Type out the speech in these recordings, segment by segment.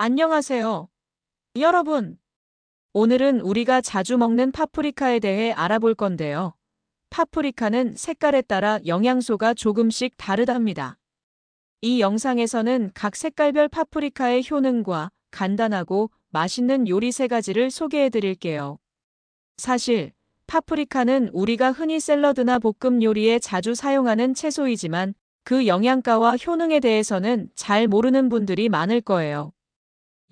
안녕하세요. 여러분. 오늘은 우리가 자주 먹는 파프리카에 대해 알아볼 건데요. 파프리카는 색깔에 따라 영양소가 조금씩 다르답니다. 이 영상에서는 각 색깔별 파프리카의 효능과 간단하고 맛있는 요리 세 가지를 소개해 드릴게요. 사실, 파프리카는 우리가 흔히 샐러드나 볶음 요리에 자주 사용하는 채소이지만 그 영양가와 효능에 대해서는 잘 모르는 분들이 많을 거예요.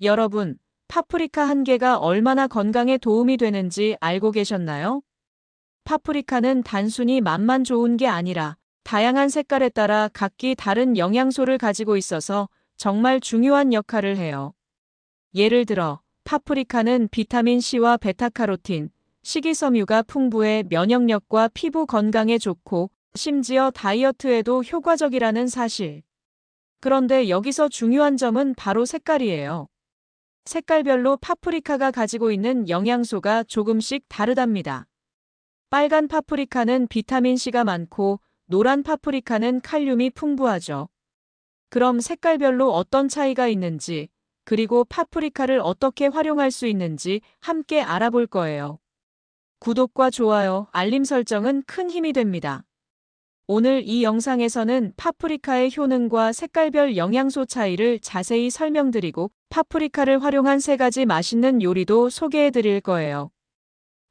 여러분, 파프리카 한 개가 얼마나 건강에 도움이 되는지 알고 계셨나요? 파프리카는 단순히 맛만 좋은 게 아니라 다양한 색깔에 따라 각기 다른 영양소를 가지고 있어서 정말 중요한 역할을 해요. 예를 들어, 파프리카는 비타민 C와 베타카로틴, 식이섬유가 풍부해 면역력과 피부 건강에 좋고 심지어 다이어트에도 효과적이라는 사실. 그런데 여기서 중요한 점은 바로 색깔이에요. 색깔별로 파프리카가 가지고 있는 영양소가 조금씩 다르답니다. 빨간 파프리카는 비타민C가 많고 노란 파프리카는 칼륨이 풍부하죠. 그럼 색깔별로 어떤 차이가 있는지, 그리고 파프리카를 어떻게 활용할 수 있는지 함께 알아볼 거예요. 구독과 좋아요, 알림 설정은 큰 힘이 됩니다. 오늘 이 영상에서는 파프리카의 효능과 색깔별 영양소 차이를 자세히 설명드리고 파프리카를 활용한 세 가지 맛있는 요리도 소개해 드릴 거예요.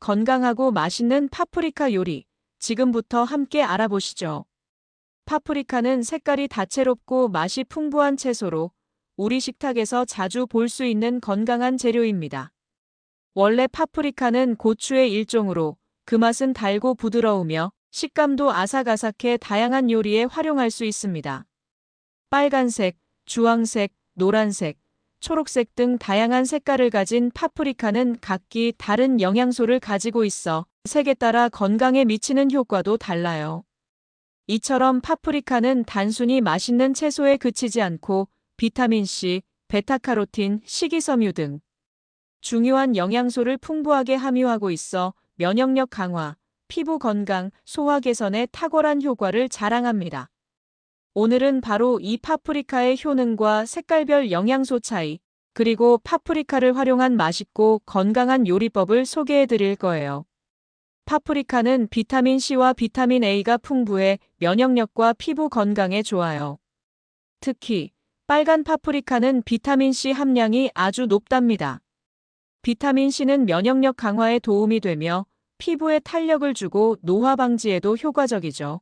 건강하고 맛있는 파프리카 요리. 지금부터 함께 알아보시죠. 파프리카는 색깔이 다채롭고 맛이 풍부한 채소로 우리 식탁에서 자주 볼 수 있는 건강한 재료입니다. 원래 파프리카는 고추의 일종으로 그 맛은 달고 부드러우며 식감도 아삭아삭해 다양한 요리에 활용할 수 있습니다. 빨간색, 주황색, 노란색, 초록색 등 다양한 색깔을 가진 파프리카는 각기 다른 영양소를 가지고 있어 색에 따라 건강에 미치는 효과도 달라요. 이처럼 파프리카는 단순히 맛있는 채소에 그치지 않고 비타민C, 베타카로틴, 식이섬유 등 중요한 영양소를 풍부하게 함유하고 있어 면역력 강화, 피부 건강, 소화 개선에 탁월한 효과를 자랑합니다. 오늘은 바로 이 파프리카의 효능과 색깔별 영양소 차이, 그리고 파프리카를 활용한 맛있고 건강한 요리법을 소개해 드릴 거예요. 파프리카는 비타민 C와 비타민 A가 풍부해 면역력과 피부 건강에 좋아요. 특히 빨간 파프리카는 비타민 C 함량이 아주 높답니다. 비타민 C는 면역력 강화에 도움이 되며 피부에 탄력을 주고 노화 방지에도 효과적이죠.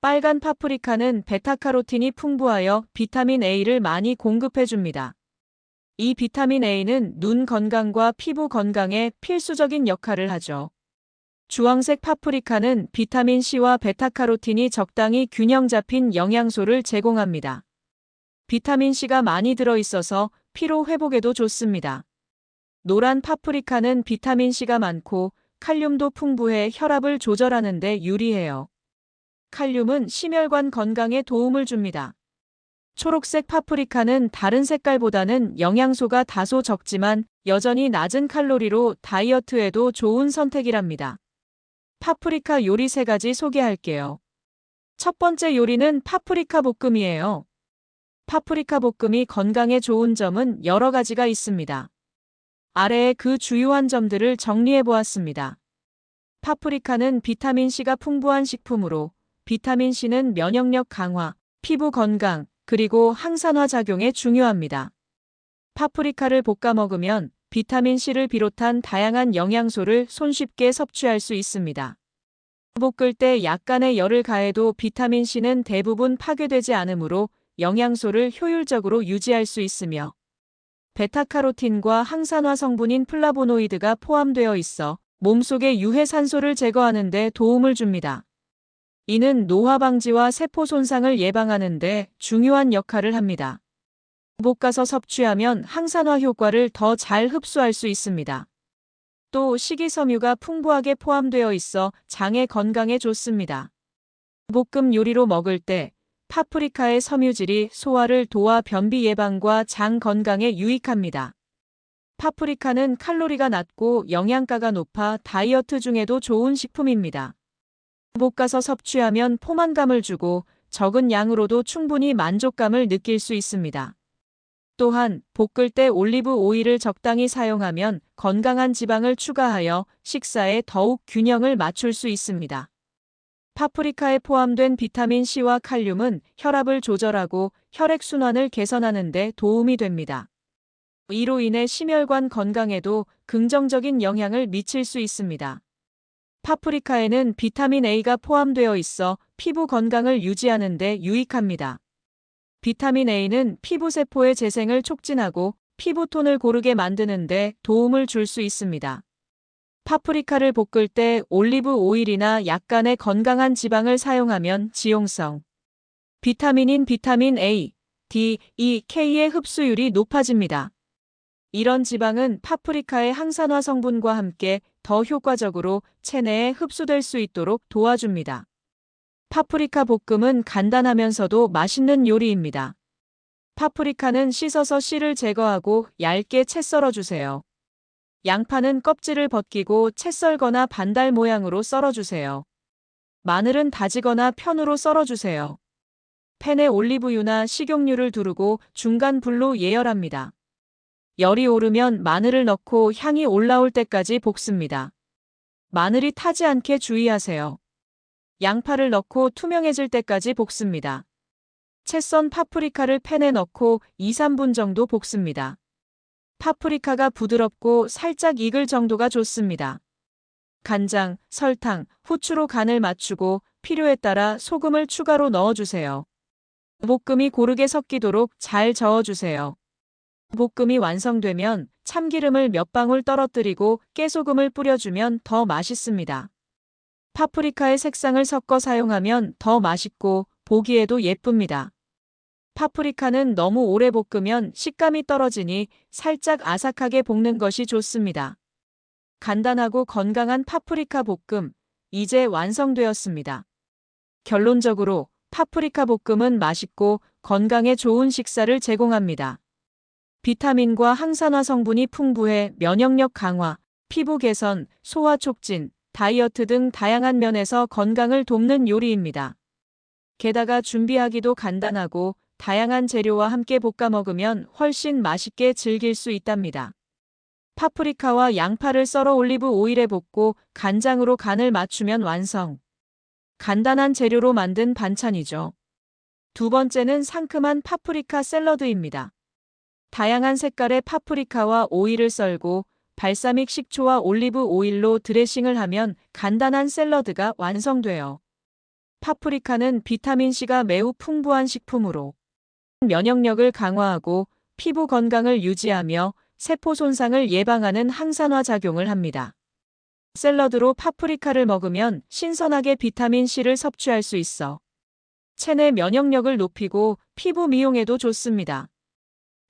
빨간 파프리카는 베타카로틴이 풍부하여 비타민 A를 많이 공급해 줍니다. 이 비타민 A는 눈 건강과 피부 건강에 필수적인 역할을 하죠. 주황색 파프리카는 비타민 C와 베타카로틴이 적당히 균형 잡힌 영양소를 제공합니다. 비타민 C가 많이 들어 있어서 피로 회복에도 좋습니다. 노란 파프리카는 비타민 C가 많고 칼륨도 풍부해 혈압을 조절하는 데 유리해요. 칼륨은 심혈관 건강에 도움을 줍니다. 초록색 파프리카는 다른 색깔보다는 영양소가 다소 적지만 여전히 낮은 칼로리로 다이어트에도 좋은 선택이랍니다. 파프리카 요리 세 가지 소개할게요. 첫 번째 요리는 파프리카 볶음이에요. 파프리카 볶음이 건강에 좋은 점은 여러 가지가 있습니다. 아래에 그 주요한 점들을 정리해 보았습니다. 파프리카는 비타민C가 풍부한 식품으로 비타민C는 면역력 강화, 피부 건강, 그리고 항산화 작용에 중요합니다. 파프리카를 볶아 먹으면 비타민C를 비롯한 다양한 영양소를 손쉽게 섭취할 수 있습니다. 볶을 때 약간의 열을 가해도 비타민C는 대부분 파괴되지 않으므로 영양소를 효율적으로 유지할 수 있으며 베타카로틴과 항산화 성분인 플라보노이드가 포함되어 있어 몸속의 유해 산소를 제거하는 데 도움을 줍니다. 이는 노화 방지와 세포 손상을 예방하는 데 중요한 역할을 합니다. 볶아서 섭취하면 항산화 효과를 더 잘 흡수할 수 있습니다. 또 식이섬유가 풍부하게 포함되어 있어 장의 건강에 좋습니다. 볶음 요리로 먹을 때 파프리카의 섬유질이 소화를 도와 변비 예방과 장 건강에 유익합니다. 파프리카는 칼로리가 낮고 영양가가 높아 다이어트 중에도 좋은 식품입니다. 볶아서 섭취하면 포만감을 주고 적은 양으로도 충분히 만족감을 느낄 수 있습니다. 또한 볶을 때 올리브 오일을 적당히 사용하면 건강한 지방을 추가하여 식사에 더욱 균형을 맞출 수 있습니다. 파프리카에 포함된 비타민 C와 칼륨은 혈압을 조절하고 혈액순환을 개선하는 데 도움이 됩니다. 이로 인해 심혈관 건강에도 긍정적인 영향을 미칠 수 있습니다. 파프리카에는 비타민 A가 포함되어 있어 피부 건강을 유지하는 데 유익합니다. 비타민 A는 피부세포의 재생을 촉진하고 피부톤을 고르게 만드는 데 도움을 줄 수 있습니다. 파프리카를 볶을 때 올리브 오일이나 약간의 건강한 지방을 사용하면 지용성, 비타민인 비타민 A, D, E, K의 흡수율이 높아집니다. 이런 지방은 파프리카의 항산화 성분과 함께 더 효과적으로 체내에 흡수될 수 있도록 도와줍니다. 파프리카 볶음은 간단하면서도 맛있는 요리입니다. 파프리카는 씻어서 씨를 제거하고 얇게 채 썰어 주세요. 양파는 껍질을 벗기고 채 썰거나 반달 모양으로 썰어 주세요. 마늘은 다지거나 편으로 썰어 주세요. 팬에 올리브유나 식용유를 두르고 중간 불로 예열합니다. 열이 오르면 마늘을 넣고 향이 올라올 때까지 볶습니다. 마늘이 타지 않게 주의하세요. 양파를 넣고 투명해질 때까지 볶습니다. 채 썬 파프리카를 팬에 넣고 2, 3분 정도 볶습니다. 파프리카가 부드럽고 살짝 익을 정도가 좋습니다. 간장, 설탕, 후추로 간을 맞추고 필요에 따라 소금을 추가로 넣어주세요. 볶음이 고르게 섞이도록 잘 저어주세요. 볶음이 완성되면 참기름을 몇 방울 떨어뜨리고 깨소금을 뿌려주면 더 맛있습니다. 파프리카의 색상을 섞어 사용하면 더 맛있고 보기에도 예쁩니다. 파프리카는 너무 오래 볶으면 식감이 떨어지니 살짝 아삭하게 볶는 것이 좋습니다. 간단하고 건강한 파프리카 볶음, 이제 완성되었습니다. 결론적으로 파프리카 볶음은 맛있고 건강에 좋은 식사를 제공합니다. 비타민과 항산화 성분이 풍부해 면역력 강화, 피부 개선, 소화 촉진, 다이어트 등 다양한 면에서 건강을 돕는 요리입니다. 게다가 준비하기도 간단하고 다양한 재료와 함께 볶아 먹으면 훨씬 맛있게 즐길 수 있답니다. 파프리카와 양파를 썰어 올리브 오일에 볶고 간장으로 간을 맞추면 완성. 간단한 재료로 만든 반찬이죠. 두 번째는 상큼한 파프리카 샐러드입니다. 다양한 색깔의 파프리카와 오이를 썰고 발사믹 식초와 올리브 오일로 드레싱을 하면 간단한 샐러드가 완성돼요. 파프리카는 비타민C가 매우 풍부한 식품으로 면역력을 강화하고 피부 건강을 유지하며 세포 손상을 예방하는 항산화 작용을 합니다. 샐러드로 파프리카를 먹으면 신선하게 비타민C를 섭취할 수 있어 체내 면역력을 높이고 피부 미용에도 좋습니다.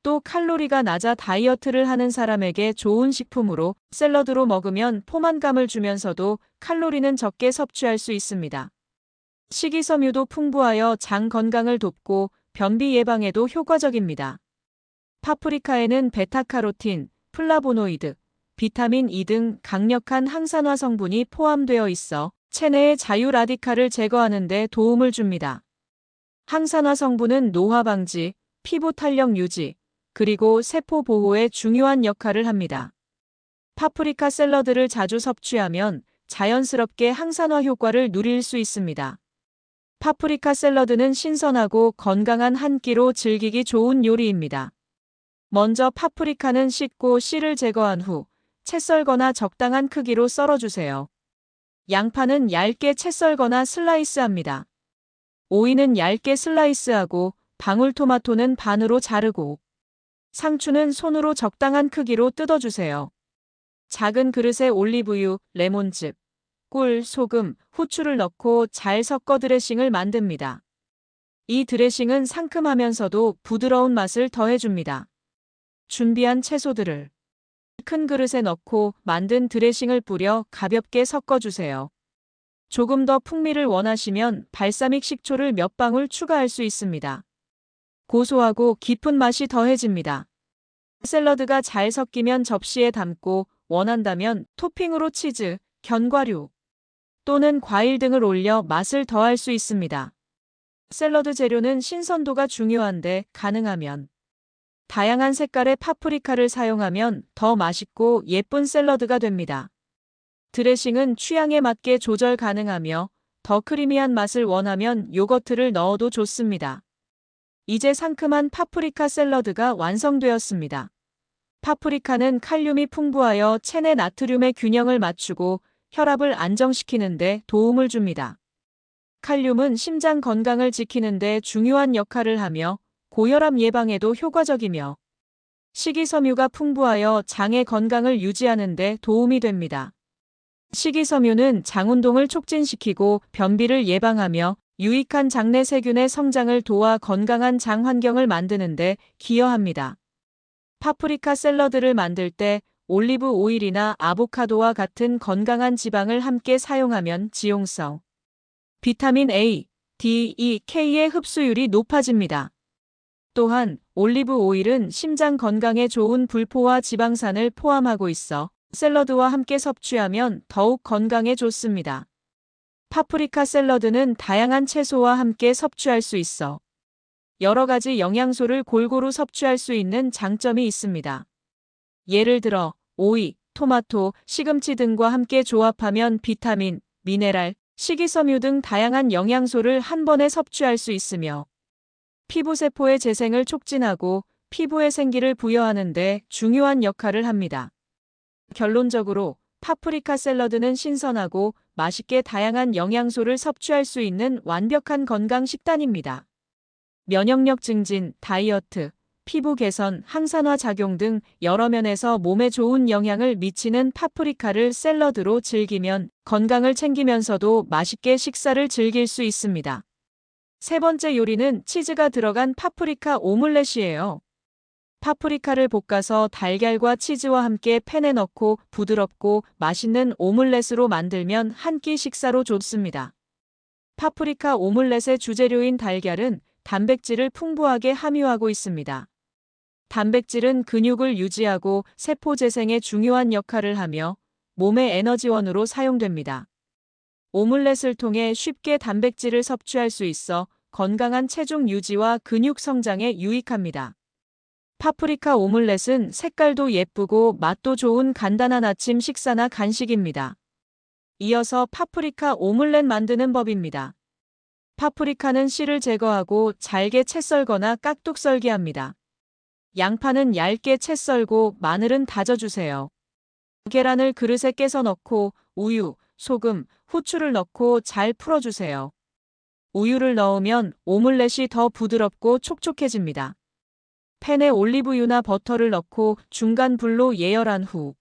또 칼로리가 낮아 다이어트를 하는 사람에게 좋은 식품으로 샐러드로 먹으면 포만감을 주면서도 칼로리는 적게 섭취할 수 있습니다. 식이섬유도 풍부하여 장 건강을 돕고 변비 예방에도 효과적입니다. 파프리카에는 베타카로틴, 플라보노이드, 비타민 E 등 강력한 항산화 성분이 포함되어 있어 체내의 자유 라디칼을 제거하는 데 도움을 줍니다. 항산화 성분은 노화 방지, 피부 탄력 유지, 그리고 세포 보호에 중요한 역할을 합니다. 파프리카 샐러드를 자주 섭취하면 자연스럽게 항산화 효과를 누릴 수 있습니다. 파프리카 샐러드는 신선하고 건강한 한 끼로 즐기기 좋은 요리입니다. 먼저 파프리카는 씻고 씨를 제거한 후 채 썰거나 적당한 크기로 썰어주세요. 양파는 얇게 채 썰거나 슬라이스합니다. 오이는 얇게 슬라이스하고 방울토마토는 반으로 자르고 상추는 손으로 적당한 크기로 뜯어주세요. 작은 그릇에 올리브유, 레몬즙, 꿀, 소금, 후추를 넣고 잘 섞어 드레싱을 만듭니다. 이 드레싱은 상큼하면서도 부드러운 맛을 더해줍니다. 준비한 채소들을 큰 그릇에 넣고 만든 드레싱을 뿌려 가볍게 섞어주세요. 조금 더 풍미를 원하시면 발사믹 식초를 몇 방울 추가할 수 있습니다. 고소하고 깊은 맛이 더해집니다. 샐러드가 잘 섞이면 접시에 담고 원한다면 토핑으로 치즈, 견과류, 또는 과일 등을 올려 맛을 더할 수 있습니다. 샐러드 재료는 신선도가 중요한데 가능하면 다양한 색깔의 파프리카를 사용하면 더 맛있고 예쁜 샐러드가 됩니다. 드레싱은 취향에 맞게 조절 가능하며 더 크리미한 맛을 원하면 요거트를 넣어도 좋습니다. 이제 상큼한 파프리카 샐러드가 완성되었습니다. 파프리카는 칼륨이 풍부하여 체내 나트륨의 균형을 맞추고 혈압을 안정시키는데 도움을 줍니다. 칼륨은 심장 건강을 지키는데 중요한 역할을 하며 고혈압 예방에도 효과적이며 식이섬유가 풍부하여 장의 건강을 유지하는데 도움이 됩니다. 식이섬유는 장운동을 촉진시키고 변비를 예방하며 유익한 장내 세균의 성장을 도와 건강한 장 환경을 만드는데 기여합니다. 파프리카 샐러드를 만들 때 올리브 오일이나 아보카도와 같은 건강한 지방을 함께 사용하면 지용성, 비타민 A, D, E, K의 흡수율이 높아집니다. 또한 올리브 오일은 심장 건강에 좋은 불포화 지방산을 포함하고 있어 샐러드와 함께 섭취하면 더욱 건강에 좋습니다. 파프리카 샐러드는 다양한 채소와 함께 섭취할 수 있어 여러 가지 영양소를 골고루 섭취할 수 있는 장점이 있습니다. 예를 들어 오이, 토마토, 시금치 등과 함께 조합하면 비타민, 미네랄, 식이섬유 등 다양한 영양소를 한 번에 섭취할 수 있으며 피부세포의 재생을 촉진하고 피부의 생기를 부여하는 데 중요한 역할을 합니다. 결론적으로 파프리카 샐러드는 신선하고 맛있게 다양한 영양소를 섭취할 수 있는 완벽한 건강 식단입니다. 면역력 증진, 다이어트, 피부 개선, 항산화 작용 등 여러 면에서 몸에 좋은 영향을 미치는 파프리카를 샐러드로 즐기면 건강을 챙기면서도 맛있게 식사를 즐길 수 있습니다. 세 번째 요리는 치즈가 들어간 파프리카 오믈렛이에요. 파프리카를 볶아서 달걀과 치즈와 함께 팬에 넣고 부드럽고 맛있는 오믈렛으로 만들면 한 끼 식사로 좋습니다. 파프리카 오믈렛의 주재료인 달걀은 단백질을 풍부하게 함유하고 있습니다. 단백질은 근육을 유지하고 세포 재생에 중요한 역할을 하며 몸의 에너지원으로 사용됩니다. 오믈렛을 통해 쉽게 단백질을 섭취할 수 있어 건강한 체중 유지와 근육 성장에 유익합니다. 파프리카 오믈렛은 색깔도 예쁘고 맛도 좋은 간단한 아침 식사나 간식입니다. 이어서 파프리카 오믈렛 만드는 법입니다. 파프리카는 씨를 제거하고 잘게 채 썰거나 깍둑 썰기 합니다. 양파는 얇게 채 썰고 마늘은 다져주세요. 계란을 그릇에 깨서 넣고 우유, 소금, 후추를 넣고 잘 풀어주세요. 우유를 넣으면 오믈렛이 더 부드럽고 촉촉해집니다. 팬에 올리브유나 버터를 넣고 중간 불로 예열한 후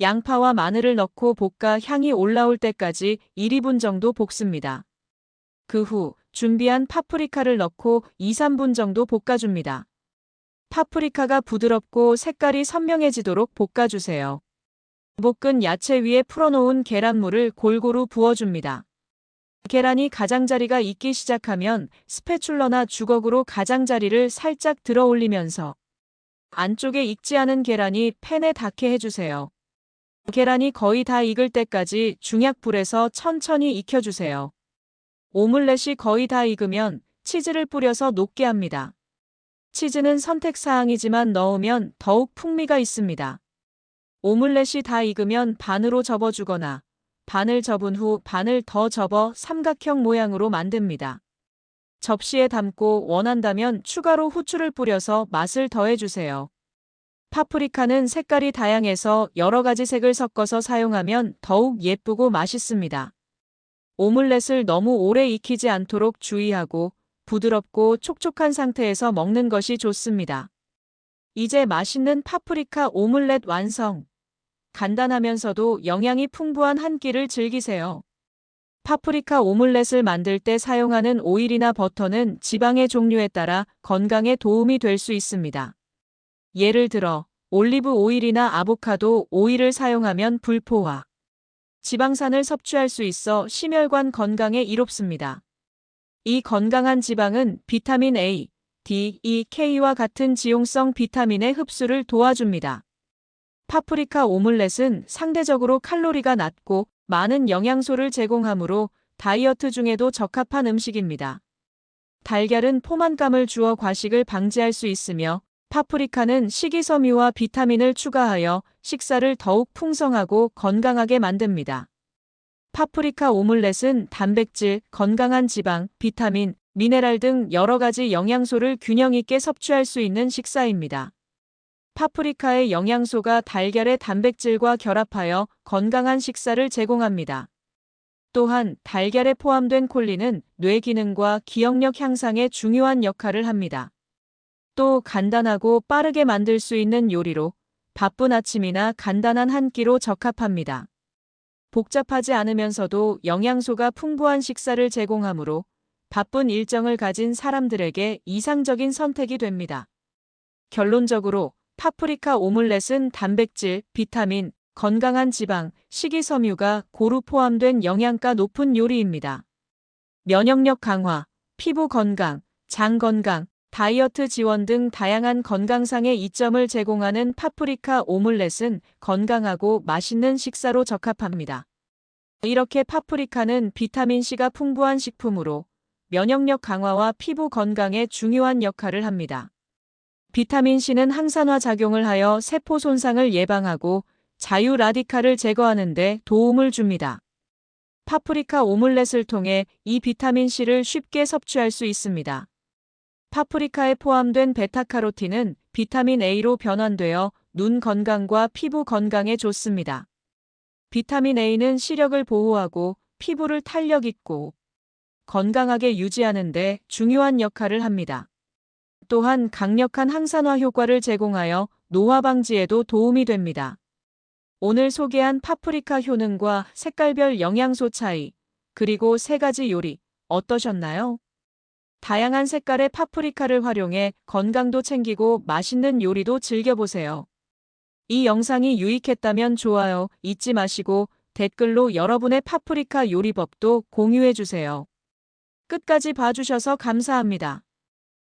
양파와 마늘을 넣고 볶아 향이 올라올 때까지 1, 2분 정도 볶습니다. 그 후 준비한 파프리카를 넣고 2, 3분 정도 볶아줍니다. 파프리카가 부드럽고 색깔이 선명해지도록 볶아주세요. 볶은 야채 위에 풀어놓은 계란물을 골고루 부어줍니다. 계란이 가장자리가 익기 시작하면 스패출러나 주걱으로 가장자리를 살짝 들어 올리면서 안쪽에 익지 않은 계란이 팬에 닿게 해주세요. 계란이 거의 다 익을 때까지 중약불에서 천천히 익혀주세요. 오믈렛이 거의 다 익으면 치즈를 뿌려서 녹게 합니다. 치즈는 선택사항이지만 넣으면 더욱 풍미가 있습니다. 오믈렛이 다 익으면 반으로 접어주거나 반을 접은 후 반을 더 접어 삼각형 모양으로 만듭니다. 접시에 담고 원한다면 추가로 후추를 뿌려서 맛을 더해주세요. 파프리카는 색깔이 다양해서 여러 가지 색을 섞어서 사용하면 더욱 예쁘고 맛있습니다. 오믈렛을 너무 오래 익히지 않도록 주의하고 부드럽고 촉촉한 상태에서 먹는 것이 좋습니다. 이제 맛있는 파프리카 오믈렛 완성. 간단하면서도 영양이 풍부한 한 끼를 즐기세요. 파프리카 오믈렛을 만들 때 사용하는 오일이나 버터는 지방의 종류에 따라 건강에 도움이 될 수 있습니다. 예를 들어 올리브 오일이나 아보카도 오일을 사용하면 불포화, 지방산을 섭취할 수 있어 심혈관 건강에 이롭습니다. 이 건강한 지방은 비타민 A, D, E, K와 같은 지용성 비타민의 흡수를 도와줍니다. 파프리카 오믈렛은 상대적으로 칼로리가 낮고 많은 영양소를 제공하므로 다이어트 중에도 적합한 음식입니다. 달걀은 포만감을 주어 과식을 방지할 수 있으며 파프리카는 식이섬유와 비타민을 추가하여 식사를 더욱 풍성하고 건강하게 만듭니다. 파프리카 오믈렛은 단백질, 건강한 지방, 비타민, 미네랄 등 여러 가지 영양소를 균형 있게 섭취할 수 있는 식사입니다. 파프리카의 영양소가 달걀의 단백질과 결합하여 건강한 식사를 제공합니다. 또한 달걀에 포함된 콜린은 뇌 기능과 기억력 향상에 중요한 역할을 합니다. 또 간단하고 빠르게 만들 수 있는 요리로 바쁜 아침이나 간단한 한 끼로 적합합니다. 복잡하지 않으면서도 영양소가 풍부한 식사를 제공하므로 바쁜 일정을 가진 사람들에게 이상적인 선택이 됩니다. 결론적으로 파프리카 오믈렛은 단백질, 비타민, 건강한 지방, 식이섬유가 고루 포함된 영양가 높은 요리입니다. 면역력 강화, 피부 건강, 장 건강, 다이어트 지원 등 다양한 건강상의 이점을 제공하는 파프리카 오믈렛은 건강하고 맛있는 식사로 적합합니다. 이렇게 파프리카는 비타민C가 풍부한 식품으로 면역력 강화와 피부 건강에 중요한 역할을 합니다. 비타민C는 항산화 작용을 하여 세포 손상을 예방하고 자유 라디칼을 제거하는 데 도움을 줍니다. 파프리카 오믈렛을 통해 이 비타민C를 쉽게 섭취할 수 있습니다. 파프리카에 포함된 베타카로틴은 비타민 A로 변환되어 눈 건강과 피부 건강에 좋습니다. 비타민 A는 시력을 보호하고 피부를 탄력 있고 건강하게 유지하는 데 중요한 역할을 합니다. 또한 강력한 항산화 효과를 제공하여 노화 방지에도 도움이 됩니다. 오늘 소개한 파프리카 효능과 색깔별 영양소 차이, 그리고 세 가지 요리 어떠셨나요? 다양한 색깔의 파프리카를 활용해 건강도 챙기고 맛있는 요리도 즐겨보세요. 이 영상이 유익했다면 좋아요 잊지 마시고 댓글로 여러분의 파프리카 요리법도 공유해주세요. 끝까지 봐주셔서 감사합니다.